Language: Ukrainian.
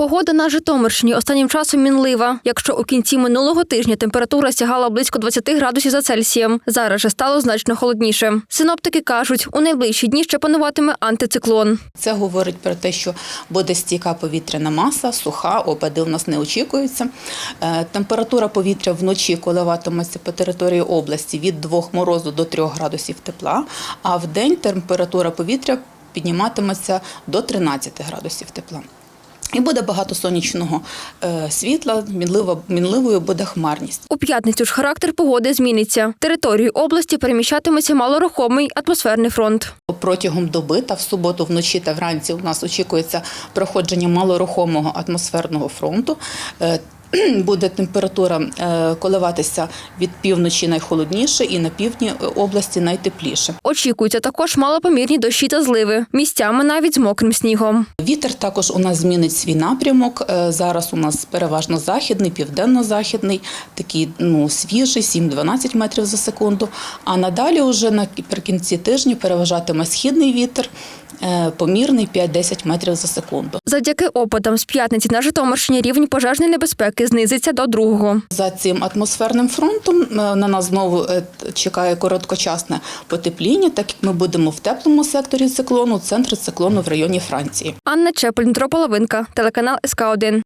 Погода на Житомирщині останнім часом мінлива. Якщо у кінці минулого тижня температура сягала близько 20 градусів за Цельсієм, зараз же стало значно холодніше. Синоптики кажуть, у найближчі дні ще пануватиме антициклон. Це говорить про те, що буде стійка повітряна маса, суха, опади у нас не очікуються. Е, Температура повітря вночі коливатиметься по території області від 2 морозу до 3 градусів тепла, а в день температура повітря підніматиметься до 13 градусів тепла. І буде багато сонячного е, світла, мінлива, мінливою буде хмарність. У п'ятницю ж характер погоди зміниться. Територію області переміщатиметься малорухомий атмосферний фронт. Протягом доби та в суботу вночі та вранці у нас очікується проходження малорухомого атмосферного фронту. Е, Буде температура е, коливатися від півночі найхолодніше і на півдні області найтепліше. Очікуються також малопомірні дощі та зливи, місцями навіть з мокрим снігом. Вітер також у нас змінить свій напрямок. Е, Зараз у нас переважно західний, південно-західний, такий ну, свіжий, 7-12 метрів за секунду. А надалі, уже наприкінці тижня, переважатиме східний вітер, е, помірний 5-10 метрів за секунду. Завдяки опадам з п'ятниці на Житомирщині рівень пожежної небезпеки знизиться до другого. За цим атмосферним фронтом е, на нас знову е, чекає короткочасне потепління, так як ми будемо в теплому секторі циклону, центр циклону в районі Франції. Анна Чеплін, Дрополовинка, телеканал СК 1